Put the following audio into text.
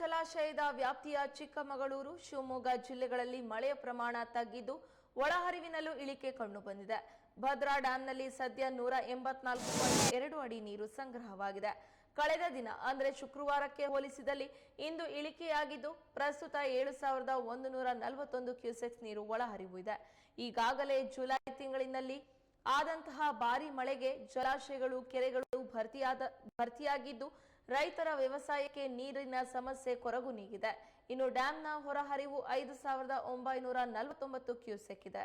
ಜಲಾಶಯದ ವ್ಯಾಪ್ತಿಯ ಚಿಕ್ಕಮಗಳೂರು, ಶಿವಮೊಗ್ಗ ಜಿಲ್ಲೆಗಳಲ್ಲಿ ಮಳೆಯ ಪ್ರಮಾಣ ತಗ್ಗಿದ್ದು ಒಳಹರಿವಿನಲ್ಲೂ ಇಳಿಕೆ ಕಂಡುಬಂದಿದೆ ಭದ್ರಾ ಡ್ಯಾಂನಲ್ಲಿ ಸದ್ಯ ನೂರ ಎಂಬತ್ನಾಲ್ಕು ಪಾಯಿಂಟ್ ಎರಡು ಅಡಿ ನೀರು ಸಂಗ್ರಹವಾಗಿದೆ. ಕಳೆದ ದಿನ, ಅಂದ್ರೆ ಶುಕ್ರವಾರಕ್ಕೆ ಹೋಲಿಸಿದಲ್ಲಿ ಇಂದು ಇಳಿಕೆಯಾಗಿದ್ದು, ಪ್ರಸ್ತುತ ಏಳು ಸಾವಿರದ ಒಂದು ನೂರ ನಲವತ್ತೊಂದು ಕ್ಯೂಸೆಕ್ಸ್ ನೀರು ಒಳಹರಿವು ಇದೆ. ಈಗಾಗಲೇ ಜುಲೈ ತಿಂಗಳಿನಲ್ಲಿ ಆದಂತಹ ಭಾರಿ ಮಳೆಗೆ ಜಲಾಶಯಗಳು, ಕೆರೆಗಳು ಭರ್ತಿಯಾದ, ಭರ್ತಿಯಾಗಿದ್ದು ರೈತರ ವ್ಯವಸಾಯಕ್ಕೆ ನೀರಿನ ಸಮಸ್ಯೆ ಕೊರಗು ನೀಗಿದೆ. ಇನ್ನು ಡ್ಯಾಂನ ಹೊರಹರಿವು ಐದು ಸಾವಿರದ ಒಂಬೈನೂರ ನಲವತ್ತೊಂಬತ್ತು ಕ್ಯೂಸೆಕ್ ಇದೆ.